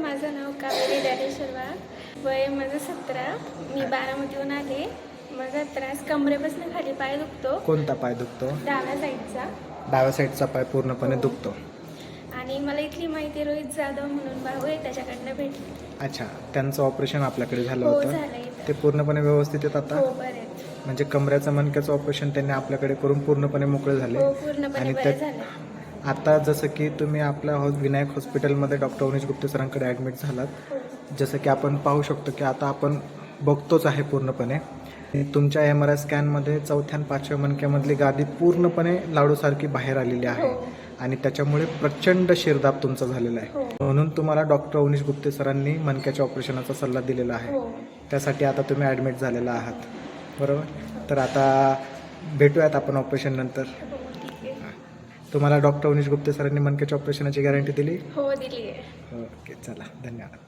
माझं नाव कावेरी ज्ञानेश्वर वय माझं सतरा. मी बारामतीहून आले. माझा त्रास कमरेपासून खाली पाय दुखतो. कोणता पाय दुखतो? डाव्या साईडचा. डाव्या साईडचा पाय पूर्णपणे दुखतो. आणि मला इथली माहिती रोहित जाधव म्हणून भाऊ आहे त्याच्याकडनं भेटली. अच्छा त्यांचं ऑपरेशन आपल्याकडे झालं हो होतं. इथं. ते पूर्णपणे व्यवस्थित आहेत आता? हो म्हणजे कमऱ्याचं मणक्याचं ऑपरेशन त्यांनी आपल्याकडे करून पूर्णपणे मोकळे झाले. हो पूर्णपणे आणि बरे त्या- झालं. आता जसं की तुम्ही आपल्या हॉ विनायक हॉस्पिटलमध्ये डॉक्टर उमेश गुप्ते सरांकडे ॲडमिट झालात. हो जसं की आपण पाहू शकतो की आता आपण बघतोच आहे पूर्णपणे. तुमच्या एम आर आय स्कॅनमध्ये चौथ्या आणि पाचव्या मणक्यामधली गादी पूर्णपणे लाडूसारखी बाहेर आलेली आहे. हो. आणि त्याच्यामुळे प्रचंड शिरदाब तुमचा झालेला आहे. हो. म्हणून तुम्हाला डॉक्टर उमेश गुप्ते सरांनी मणक्याच्या ऑपरेशनाचा सल्ला दिलेला आहे. हो. त्यासाठी आता तुम्ही ॲडमिट झालेला आहात. बरोबर? तर आता भेटूयात आपण ऑपरेशन नंतर. हो ठीक आहे तुम्हाला डॉक्टर उमेश गुप्ते सरांनी मणक्याच्या ऑपरेशनाची गॅरंटी दिली? हो दिली आहे ओके चला. धन्यवाद.